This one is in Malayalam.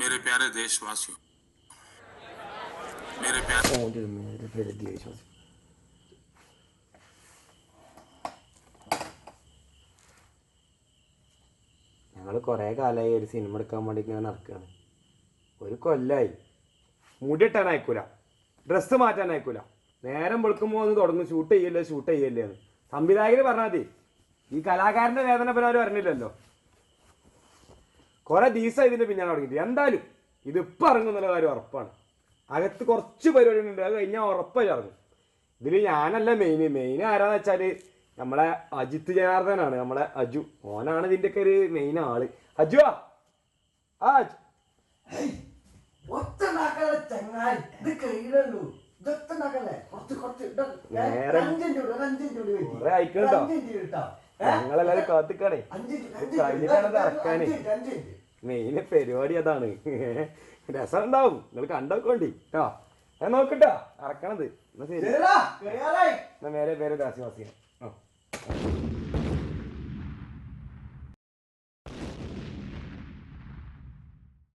मेरे प्यारे देशवासियों मेरे प्यारे ഓൻ്റെ മേലെ പേര് വിശ്വാസം ഞങ്ങൾ കുറേ കാലമായി ഒരു സിനിമ എടുക്കാൻ വേണ്ടി ഇങ്ങനെ നടക്കുകയാണ് ഒരു കൊല്ലായി മുടി ഇട്ടാൻ അയക്കൂല ഡ്രസ്സ് മാറ്റാൻ അയക്കൂല നേരം വെളുക്കുമ്പോൾ ഒന്ന് തുടങ്ങും ഷൂട്ട് ചെയ്യല്ലേ ഷൂട്ട് ചെയ്യല്ലേ എന്ന് സംവിധായകർ പറഞ്ഞാൽ മതി ഈ കലാകാരൻ്റെ വേദന പിന്നെ അവർ പറഞ്ഞില്ലല്ലോ കുറെ ദിവസം ഇതിന്റെ പിന്നാലെ തുടങ്ങിയിട്ട് എന്തായാലും ഇത് ഇപ്പം ഇറങ്ങും കാര്യം ഉറപ്പാണ്. അകത്ത് കുറച്ച് പരിപാടി ഉണ്ട് അത് കഴിഞ്ഞാൽ ഉറപ്പായി ഇറങ്ങും. ഇതിൽ ഞാനല്ല മെയിൻ മെയിൻ ആരാന്ന് വെച്ചാൽ നമ്മളെ അജിത്ത് ജനാർദ്ദനാണ്. നമ്മളെ അജു. ഓനാണ് ഇതിന്റെയൊക്കെ ഒരു മെയിൻ ആൾ. അജു ആ അജു. ഞങ്ങളെല്ലാരും കാത്തിക്കാണേ. കഴിഞ്ഞിട്ടാണ് ഇറക്കാനേ. മെയിൻ പരിപാടി അതാണ്. രസം ഉണ്ടാവും നിങ്ങൾ കണ്ടോക്കോണ്ടി കേട്ടോ ഞാൻ നോക്കട്ടോ. അറക്കണത്. എന്നാ ശരി. എന്നാ മേലെ പേര് ദാസിവാസിയാണ്. ആ